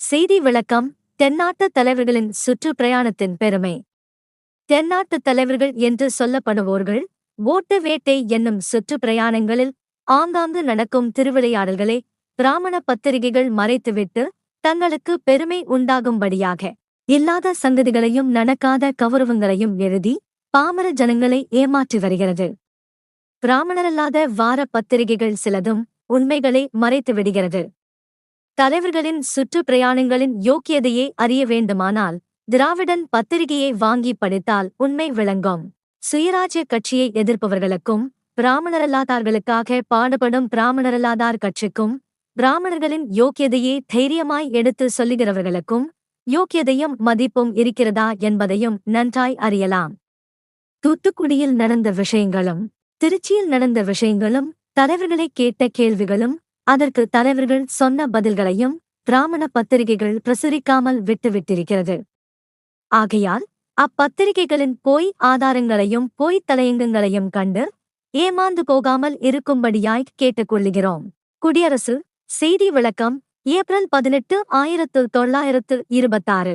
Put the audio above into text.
செய்தி விளக்கம் தென்னாட்டு தலைவர்களின் சுற்றுப்பிரயாணத்தின் பெருமை. தென்னாட்டு தலைவர்கள் என்று சொல்லப்படுவோர்கள் ஓட்டு வேட்டை என்னும் சுற்றுப்பிரயாணங்களில் ஆங்காங்கு நடக்கும் திருவிளையாடல்களை பிராமண பத்திரிகைகள் மறைத்துவிட்டு தங்களுக்கு பெருமை உண்டாகும்படியாக இல்லாத சங்கதிகளையும் நடக்காத கௌரவங்களையும் எழுதி பாமர ஜனங்களை ஏமாற்றி வருகிறது. பிராமணரல்லாத வார பத்திரிகைகள் சிலதும் உண்மைகளை மறைத்து விடுகிறது தலைவர்களின் சுற்றுப்பிரயாணங்களின் யோக்கியதையே அறிய வேண்டுமானால் திராவிடன் பத்திரிகையை வாங்கி படித்தால் உண்மை விளங்கும். சுயராஜ்ய கட்சியை எதிர்ப்பவர்களுக்கும் பிராமணரல்லாதார்களுக்காக பாடுபடும் பிராமணரல்லாதார் கட்சிக்கும் பிராமணர்களின் யோக்கியதையை தைரியமாய் எடுத்து சொல்லுகிறவர்களுக்கும் யோக்கியதையும் மதிப்பும் இருக்கிறதா என்பதையும் நன்றாய் அறியலாம். தூத்துக்குடியில் நடந்த விஷயங்களும் திருச்சியில் நடந்த விஷயங்களும் தலைவர்களை கேட்ட கேள்விகளும் அதற்கு தலைவர்கள் சொன்ன பதில்களையும் பிராமண பத்திரிகைகள் பிரசுரிக்காமல் விட்டுவிட்டிருக்கிறது. ஆகையால் அப்பத்திரிகைகளின் போய் ஆதாரங்களையும் போய் தலையங்கங்களையும் கண்டு ஏமாந்து போகாமல் இருக்கும்படியாய் கேட்டுக்கொள்கிறோம் குடியரசு செய்தி விளக்கம் ஏப்ரல் பதினெட்டு ஆயிரத்து தொள்ளாயிரத்து இருபத்தாறு.